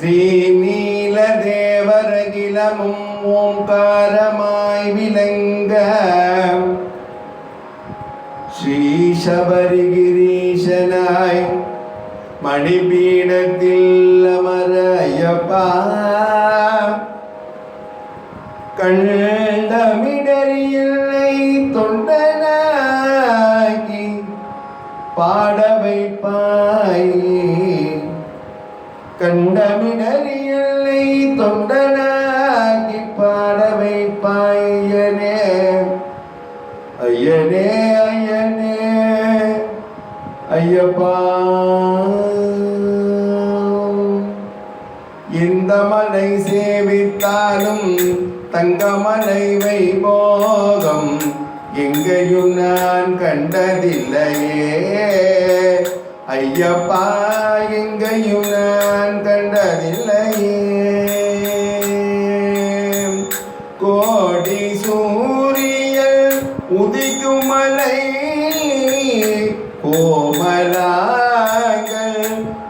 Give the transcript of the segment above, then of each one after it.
ஸ்ரீநீல ஸ்ரீநீலதேவரகிலமும் ஓங்காரமாய் விளங்க. ஸ்ரீசபரிகிரீஷனாய் மணிபீடத்தில் அமர ஐயப்பா கண்டமிடறியில்லை தொண்டனாகி பாட வைப்பாயே. கண்டமிடறியில்லை தொண்டனாகி பாட வைப்பாயனே ஐயனே. ஐயனே ஐயப்பா. இந்த மலை சேவித்தாலும் தங்கமலை வைபோகம் எங்கேயும் நான் கண்டதில்லையே. ஐயப்பா எங்கையும் நான் கண்டதில்லையே. கோடி சூரியன் உதிக்கும் மலை கோமலாங்கள்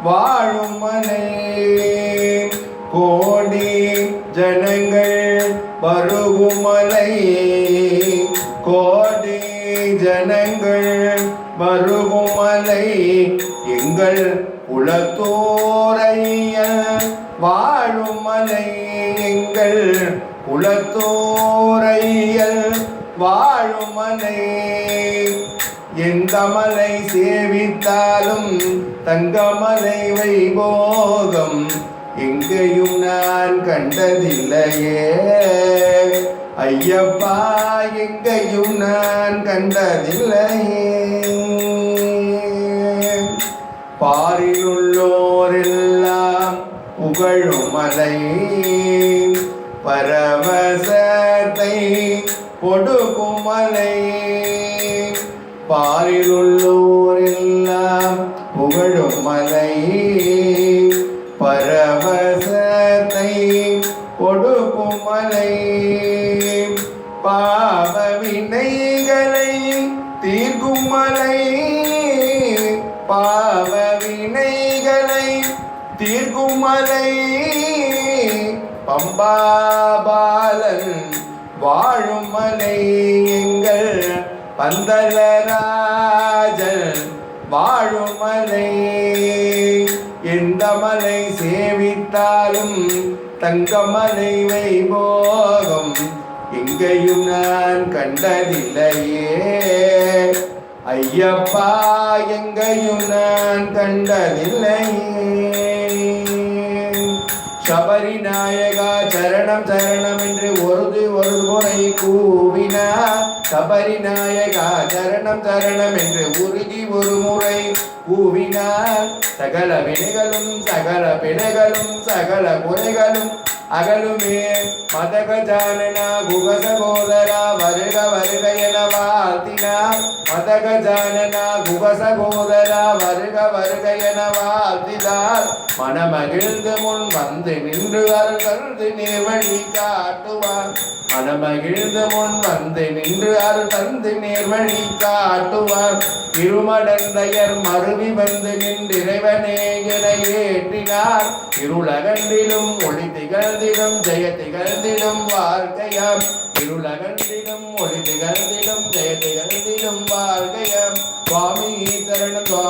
வாழும் மலை. கோடி ஜனங்கள் பருகும் மலை கோடி ஜனங்கள் வருகும் மலை. எங்கள் குலத்தோரைய வாழும் மலை எங்கள் குலத்தோரையல் வாழும் மலை. எந்த மலை சேவித்தாலும் தங்கமலை வைபோகம் எங்கேயும் நான் கண்டதில்லையே. ஐயப்பா எங்கேயும் நான் கண்டதில்லையே. பாரிலுள்ளோரெல்லாம் புகழுமலை பரவசத்தை கொடுக்கும் பாரிலுள்ளோரெல்லாம் புகழுமலை பரவசத்தை கொடுக்குமலை மலை. பாவ வினைகளை தீர்க்கும் தீர்க்கும் மலை பம்பாபாலன் வாழும் மலை எங்கள் பந்தலராஜன் வாழும் மலை. எந்த மலை சேவித்தாலும் தங்கமலை வைபோகம் எங்கேயும் நான் கண்டதில்லையே. ஐயப்பா எங்கேயும் நான் கண்டதில்லையே. சபரி நாயகா சரணம் சரணம் என்று ஒருது ஒரு முறை கூவினார். சபரி நாயகா சரணம் சரணம் என்று உருகி ஒரு முறை கூவினார். சகல வினைகளும் சகல பிணைகளும் சகல குறைகளும் அகலுமே. மதக ஜானனா குக சகோதரா வருக வருக என வாழ்த்தினார். மதக ஜானனா குக சகோதரா வருக வருக என வாழ்த்தினார். மனமகிழ்ந்து முன் வந்து நின்று அருள் தந்து வழி காட்டுவார். மனமகிழ்ந்து முன் வந்து நின்று அருள் தந்து நேர்வழி காட்டுவார். இருமடந்தையர் மருவி வந்து நின்றிறைவனே என ஏற்றினார். இருளகண்டிலும் ஒளி திகழ்ந்திடும் ஜெய திகழ்ந்திடும் வாழ்க்கையாம் இருளகண்டிடும் ஒளி திகழ்ந்திடும் ஜெய திகழ்ந்திடும் வாழ்க்கையாம் சுவாமி சரணம் சுவாமியே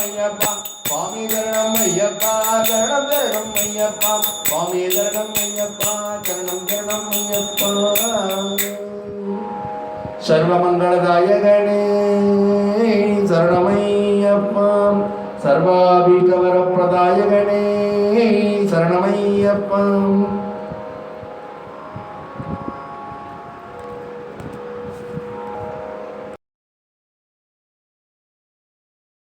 ஐயப்பா சரணம் சரணம் ஐயப்பா. சுவாமி சரணம் ஐயப்பா சரணம் சரணம் ஐயப்பா. சர்வமங்களதாயகனே சரணமையப்பா. சர்வாபீகவரப்பிரதாயகனே சரணமையப்பா.